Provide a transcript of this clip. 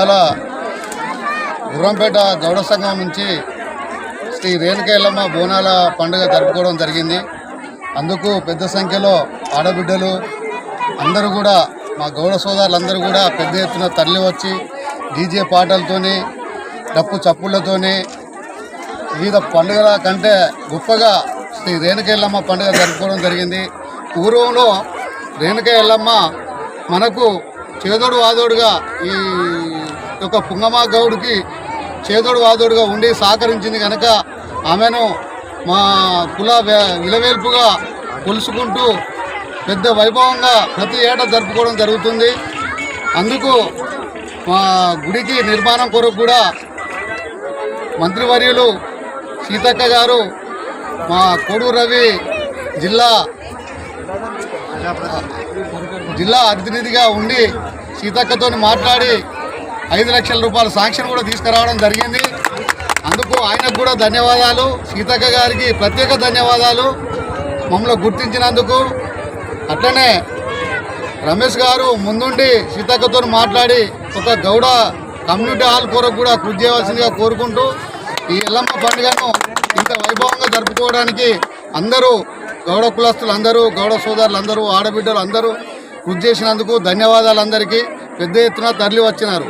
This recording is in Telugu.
ఇవాళ గుర్రంపేట గౌడ సంఘం నుంచి శ్రీ రేణుకేళ్ళమ్మ బోనాల పండుగ జరుపుకోవడం జరిగింది. అందుకు పెద్ద సంఖ్యలో ఆడబిడ్డలు అందరూ కూడా మా గౌడ సోదరులందరూ కూడా పెద్ద ఎత్తున తరలి వచ్చి డీజే పాటలతోని డప్పు చప్పుళ్ళతోని వివిధ పండుగల కంటే గొప్పగా శ్రీ రేణుక పండుగ జరుపుకోవడం జరిగింది. పూర్వంలో రేణుక ఎల్లమ్మ మనకు చేదోడు వాదోడుగా ఈ యొక్క పుంగమా గౌడ్కి చేదోడు వాదోడుగా ఉండి సహకరించింది కనుక ఆమెను మా కుల వే- విలవేల్పుగా కొలుసుకుంటూ పెద్ద వైభవంగా ప్రతి ఏటా జరుపుకోవడం జరుగుతుంది. అందుకు మా గుడికి నిర్మాణం కొరకు కూడా మంత్రివర్యులు సీతక్క గారు మా కోడూరు రవి జిల్లా జిల్లా అతిథినిధిగా ఉండి సీతక్కతో మాట్లాడి ఐదు లక్షల రూపాయల శాంక్షన్ కూడా తీసుకురావడం జరిగింది. అందుకు ఆయనకు కూడా ధన్యవాదాలు. సీతక్క గారికి ప్రత్యేక ధన్యవాదాలు. మమ్మల్ని గుర్తించినందుకు. అట్లనే రమేష్ గారు ముందుండి సీతక్కతో మాట్లాడి ఒక గౌడ కమ్యూనిటీ హాల్ కొరకు కూడా కృషి చేయవలసిందిగా కోరుకుంటూ ఈ ఎల్లమ్మ పండుగను ఇంత వైభవంగా జరుపుకోవడానికి అందరూ గౌడ కులస్తులు అందరూ గౌడ సోదరులు అందరూ ఆడబిడ్డలు అందరూ కృషి చేసినందుకు ధన్యవాదాలు అందరికీ. పెద్ద ఎత్తున తరలి వచ్చినారు